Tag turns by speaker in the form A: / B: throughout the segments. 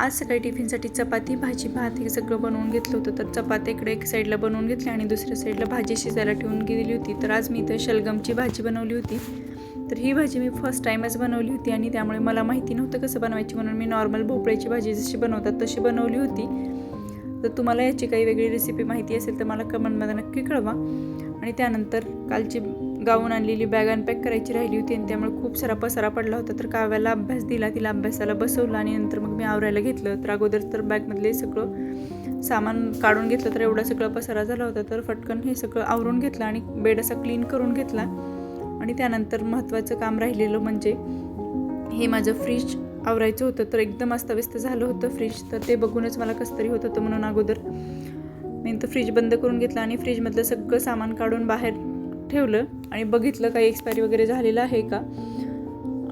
A: आज सकाळी टिफिनसाठी चपाती भाजी भात हे सगळं बनवून घेतलं होतं. तर चपाती इकडे एक साईडला बनवून घेतली आणि दुसऱ्या साईडला भाजी शिजायला ठेवून गेलेली होती. तर आज मी इथं शलगमची भाजी बनवली होती. तर ही भाजी मी फर्स्ट टाईमच बनवली होती आणि त्यामुळे मला माहिती नव्हतं कसं बनवायची. म्हणून मी नॉर्मल भोपळ्याची भाजी जशी बनवतात तशी बनवली होती. तर तुम्हाला याची काही वेगळी रेसिपी माहिती असेल तर मला कमेंटमध्ये नक्की कळवा. आणि त्यानंतर कालची गाऊन आणलेली बॅग अनपॅक करायची राहिली होती आणि त्यामुळे खूप सारा पसारा पडला होता. तर काव्याला अभ्यास दिला तिला अभ्यासाला बसवलं आणि नंतर मग मी आवरायला घेतलं. तर अगोदर तर बॅगमधले सगळं सामान काढून घेतलं तर एवढा सगळं पसारा झाला होता. तर फटकन हे सगळं आवरून घेतलं आणि बेड असा क्लीन करून घेतला. आणि त्यानंतर महत्त्वाचं काम राहिलेलं म्हणजे हे माझं फ्रीज आवरायचं होतं. तर एकदम अस्ताव्यस्त झालं होतं फ्रीज तर ते बघूनच मला कसं तरी होत होतं म्हणून अगोदर मी तर फ्रीज बंद करून घेतलं आणि फ्रीजमधलं सगळं सामान काढून बाहेर ठेवलं आणि बघितलं काही एक्सपायरी वगैरे झालेलं आहे का?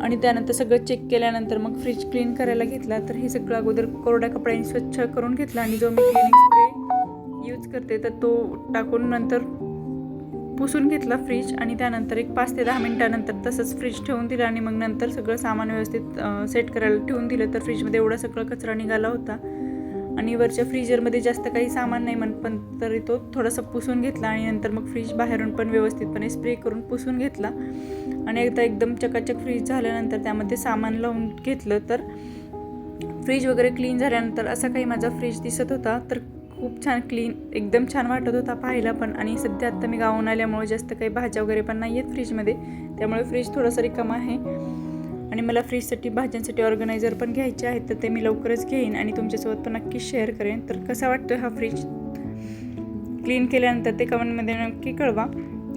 A: आणि त्यानंतर सगळं चेक केल्यानंतर मग फ्रीज क्लीन करायला घेतला. तर हे सगळं अगोदर कोरड्या कपड्यांनी स्वच्छ करून घेतलं आणि जो मी क्लिनिंग स्प्रे यूज करते तर तो टाकून नंतर पुसून घेतला फ्रीज आणि त्यानंतर एक पाच ते दहा मिनटानंतर तसंच फ्रीज ठेवून दिलं आणि मग नंतर सगळं सामान व्यवस्थित सेट करायला ठेवून दिलं. तर फ्रीजमध्ये एवढा सगळं कचरा निघाला होता. आणि वरच्या फ्रीजरमध्ये जास्त काही सामान नाही म्हण पण तरी तो थोडासा पुसून घेतला आणि नंतर मग फ्रीज बाहेरून पण व्यवस्थितपणे स्प्रे करून पुसून घेतला. आणि एकदा एकदम चकाचक फ्रीज झाल्यानंतर त्यामध्ये सामान लावून घेतलं तर फ्रीज वगैरे क्लीन झाल्यानंतर असा काही माझा फ्रीज दिसत होता. तर खूप छान क्लीन एकदम छान वाटत होता पाहायला पण. आणि सध्या आत्ता मी गावून आल्यामुळे जास्त काही भाज्या वगैरे पण नाही आहेत फ्रीजमध्ये. त्यामुळे फ्रीज थोडासा रिकामा आहे. आणि मला फ्रीजसाठी भाज्यांसाठी ऑर्गनायझर पण घ्यायचे आहेत तर ते मी लवकरच घेईन आणि तुमच्यासोबत पण नक्कीच शेअर करेन. तर कसा वाटतो हा फ्रीज क्लीन केल्यानंतर ते कमेंटमध्ये नक्की कळवा.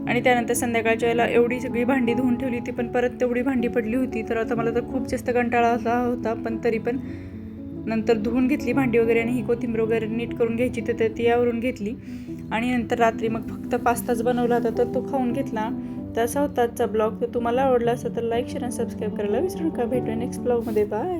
A: आणि त्यानंतर संध्याकाळच्या वेळेला एवढी सगळी भांडी धुवून ठेवली होती पण परत तेवढी भांडी पडली होती. तर आता मला तर खूप जास्त कंटाळा आला होता पण तरी पण नंतर धुवून घेतली भांडी वगैरे आणि ही कोथिंबीर वगैरे नीट करून घ्यायची तर ती यावरून घेतली. आणि नंतर रात्री मग फक्त पास्ताच बनवला होता तर तो खाऊन घेतला. तसा असा होता आजचा ब्लॉग. तर तुम्हाला आवडला असेल तर लाईक शेअर आणि सबस्क्राईब करायला विसरू नका. भेटूया नेक्स्ट ब्लॉगमध्ये बाय